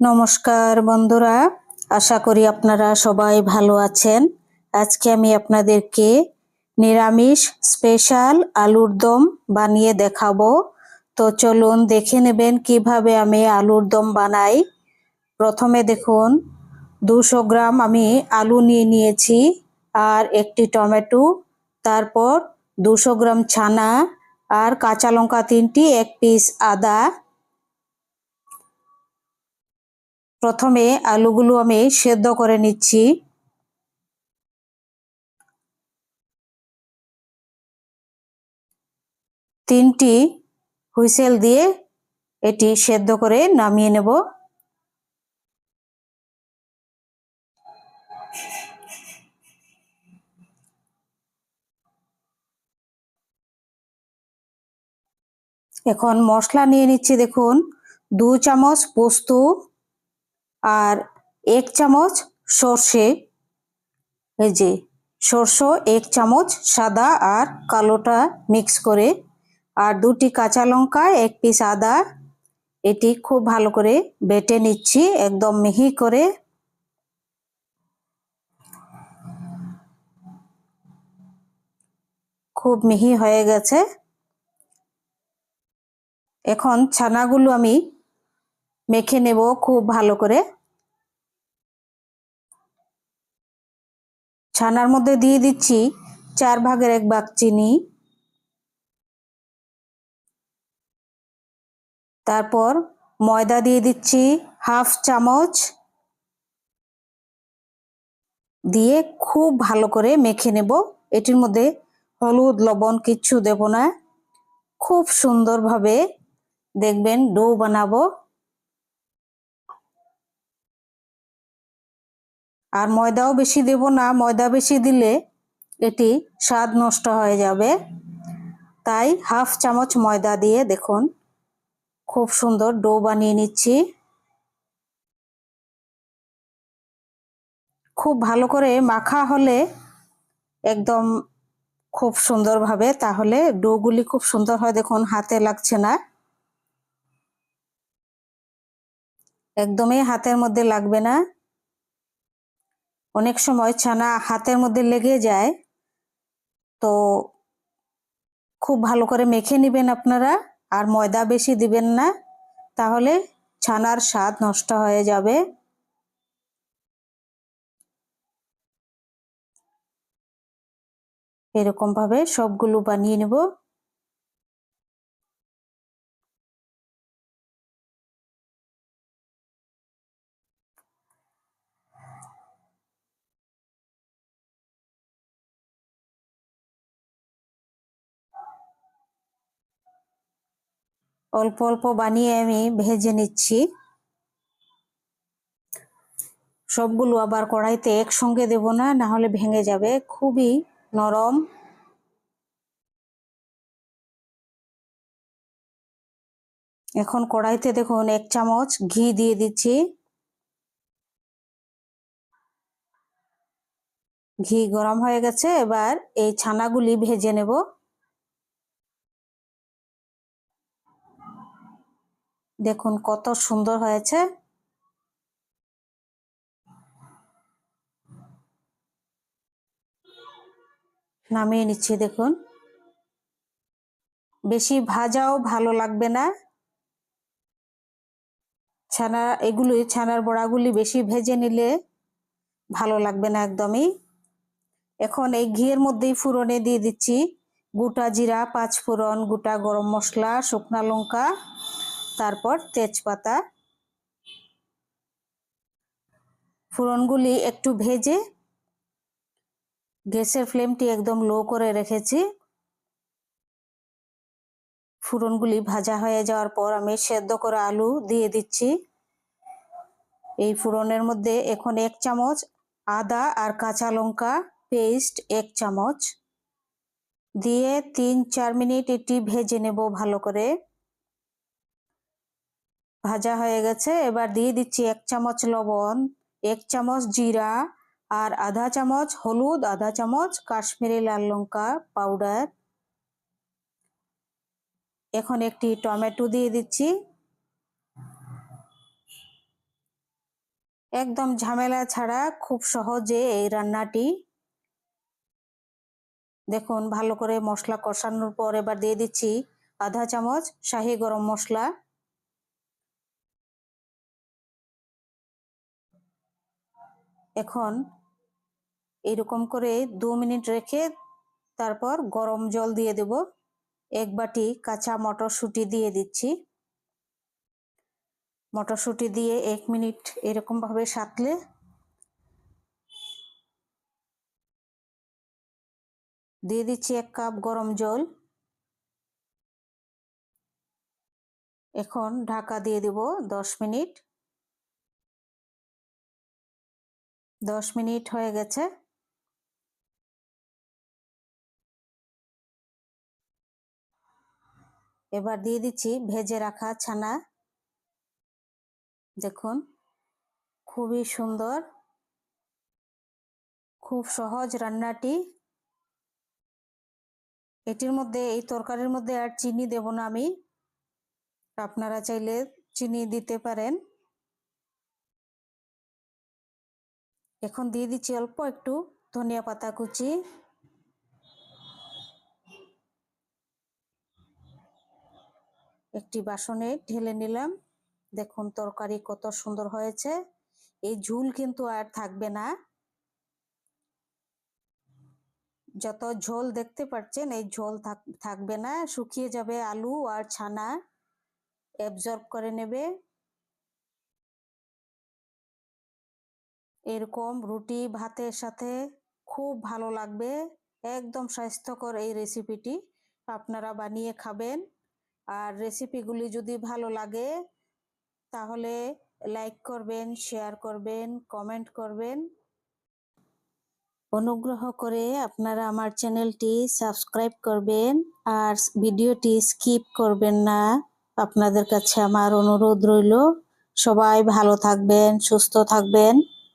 নমস্কার বন্ধুরা, আশা করি আপনারা সবাই ভালো আছেন। আজকে আমি আপনাদেরকে নিরামিষ স্পেশাল আলুর দম বানিয়ে দেখাবো। তো চলুন দেখে নেবেন কীভাবে আমি আলুর দম বানাই। প্রথমে দেখুন, দুশো গ্রাম আমি আলু নিয়ে নিয়েছি আর একটি টমেটো, তারপর দুশো গ্রাম ছানা আর কাঁচা লঙ্কা তিনটি, এক পিস আদা প্রথমে আলুগুলো আমি সেদ্ধ করে নিচ্ছি। তিনটি হুইসেল দিয়ে এটি সেদ্ধ করে নামিয়ে নেব। এখন মশলা নিয়ে নিচ্ছি, দেখুন, দু চামচ পোস্ত আর এক চামচ সর্ষে, এই যে সর্ষে এক চামচ সাদা আর কালোটা মিক্স করে আর দুটি কাঁচা লঙ্কা, এক পিস আদা, এটি খুব ভালো করে বেটে নিচ্ছি একদম মিহি করে। খুব মিহি হয়ে গেছে। এখন ছানাগুলো আমি মেখে নেব খুব ভালো করে। ছানার মধ্যে দিয়ে দিচ্ছি চার ভাগের এক ভাগ চিনি। তারপর ময়দা দিয়ে দিচ্ছি হাফ চামচ। দিয়ে খুব ভালো করে মেখে নেব। এটির মধ্যে হলুদ, লবণ কিচ্ছু দেব না। খুব সুন্দরভাবে দেখবেন ডো বানাবো। আর ময়দাও বেশি দেব না, ময়দা বেশি দিলে এটি স্বাদ নষ্ট হয়ে যাবে। তাই হাফ চামচ ময়দা দিয়ে দেখুন, খুব সুন্দর ডো বানিয়ে নিচ্ছি। খুব ভালো করে মাখা হলে একদম খুব সুন্দরভাবে, তাহলে ডোগুলি খুব সুন্দর হয়। দেখুন, হাতে লাগছে না। একদমই হাতের মধ্যে লাগবে না। অনেক সময় ছানা হাতের মধ্যে লেগে যায়। তো খুব ভালো করে মেখে নেবেন আপনারা, আর ময়দা বেশি দিবেন না, তাহলে ছানার স্বাদ নষ্ট হয়ে যাবে। এরকম ভাবে সবগুলো বানিয়ে নেব। অল্প অল্প বানিয়ে আমি ভেজে নিচ্ছি। সবগুলো আবার কড়াইতে একসঙ্গে দেব না না হলে ভেঙে যাবে। খুবই নরম। এখন কড়াইতে দেখুন, এক চামচ ঘি দিয়ে দিচ্ছি। ঘি গরম হয়ে গেছে, এবার এই ছানাগুলি ভেজে নেব। দেখুন কত সুন্দর হয়েছে। নামিয়ে নিচ্ছি দেখুন। বেশি ভাজাও ভালো লাগবে না। ছানা, এগুলি, ছানার বড়াগুলি বেশি ভেজে নিলে ভালো লাগবে না একদমই। এখন এই ঘিয়ের মধ্যেই ফুরনে দিয়ে দিচ্ছি। গোটা জিরা পাঁচ ফোড়ন গোটা গরম মশলা, শুকনা লঙ্কা। তারপর তেজপাতা ফোড়নগুলি একটু ভেজে গ্যাসের ফ্লেমটি একদম লো করে রেখেছি। ফুরনগুলি ভাজা হয়ে যাওয়ার পর আমি সেদ্ধ করা আলু দিয়ে দিচ্ছি। এই ফুরনের মধ্যে এখন এক চামচ আদা আর কাঁচা লঙ্কা পেস্ট এক চামচ। দিয়ে তিন চার মিনিট এটি ভেজে নেব ভালো করে। ভাজা হয়ে গেছে। এবার দিয়ে দিচ্ছি এক চামচ লবণ, এক চামচ জিরা আর আধা চামচ হলুদ, আধা চামচ কাশ্মীরি লাল লঙ্কা পাউডার। এখন একটি টমেটো দিয়ে দিচ্ছি। একদম ঝামেলা ছাড়া খুব সহজে এই রান্নাটি। দেখুন, ভালো করে মশলা কষানোর পর এবার দিয়ে দিচ্ছি আধা চামচ শাহি গরম মশলা। এখন এরকম করে দু মিনিট রেখে তারপর গরম জল দিয়ে দেব। এক বাটি কাঁচা মটরশুঁটি দিয়ে দিচ্ছি। মটরশুঁটি দিয়ে এক মিনিট এরকম ভাবে সাতলে দিয়ে দিচ্ছি এক কাপ গরম জল। এখন ঢাকা দিয়ে দেব দশ মিনিট। দশ মিনিট হয়ে গেছে। এবার দিয়ে দিচ্ছি ভেজে রাখা ছানা। দেখুন, খুবই সুন্দর, খুব সহজ রান্নাটি। এটির মধ্যে, এই তরকারির মধ্যে আর চিনি দেব না আমি। আপনারা চাইলে চিনি দিতে পারেন। এখন দিয়ে দিচ্ছি অল্প একটু ধনিয়া পাতা কুচি। একটি বাসনে ঢেলে নিলাম। দেখুন তরকারি কত সুন্দর হয়েছে। এই ঝুল কিন্তু আর থাকবে না। যত ঝোল দেখতে পাচ্ছেন, এই ঝোল থাকবে না। শুকিয়ে যাবে আলু আর ছানা। অ্যাবজর্ব করে নেবে। এরকম রুটি, ভাতের সাথে খুব ভালো লাগবে। একদম স্বাস্থ্যকর এই রেসিপিটি আপনারা বানিয়ে খাবেন। আর রেসিপিগুলি যদি ভালো লাগে, তাহলে লাইক করবেন শেয়ার করবেন কমেন্ট করবেন। অনুগ্রহ করে আপনারা আমার চ্যানেলটি সাবস্ক্রাইব করবেন আর ভিডিওটি স্কিপ করবেন না। আপনাদের কাছে আমার অনুরোধ রইল। সবাই ভালো থাকবেন, সুস্থ থাকবেন।